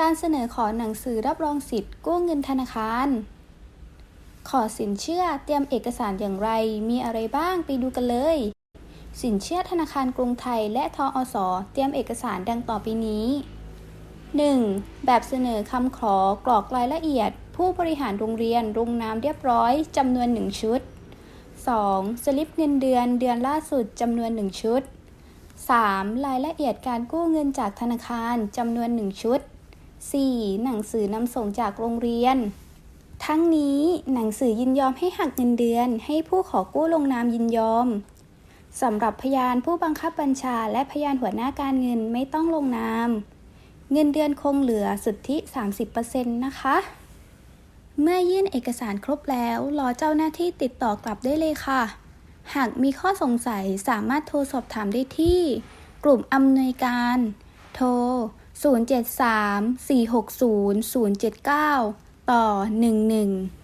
การเสนอขอหนังสือรับรองสิทธิ์กู้เงินธนาคาร ขอสินเชื่อเตรียมเอกสารอย่างไร มีอะไรบ้างไปดูกันเลย สินเชื่อธนาคารกรุงไทยและทอสเตรียมเอกสารดังต่อไปนี้ 1. แบบเสนอคำขอกรอกรายละเอียด ผู้บริหารโรงเรียนลงนามเรียบร้อยจำนวน 1 ชุด 2. สลิปเงินเดือนเดือนล่าสุดจำนวน 1 ชุด 3. รายละเอียดการกู้เงินจากธนาคารจำนวน 1 ชุด 4. หนังสือนำส่งจากโรงเรียน ทั้งนี้หนังสือยินยอมให้หักเงินเดือน ให้ผู้ขอกู้ลงนามยินยอมสำหรับพยานผู้บังคับบัญชาและพยานหัวหน้าการเงินไม่ต้องลงนาม เงินเดือนคงเหลือสุทธิ 30%นะคะ เมื่อยื่นเอกสารครบแล้วรอเจ้าหน้าที่ติดต่อกลับได้เลยค่ะ หากมีข้อสงสัยสามารถโทรสอบถามได้ที่ กลุ่มอำนวยการ โทร 073 460 079 ต่อ 11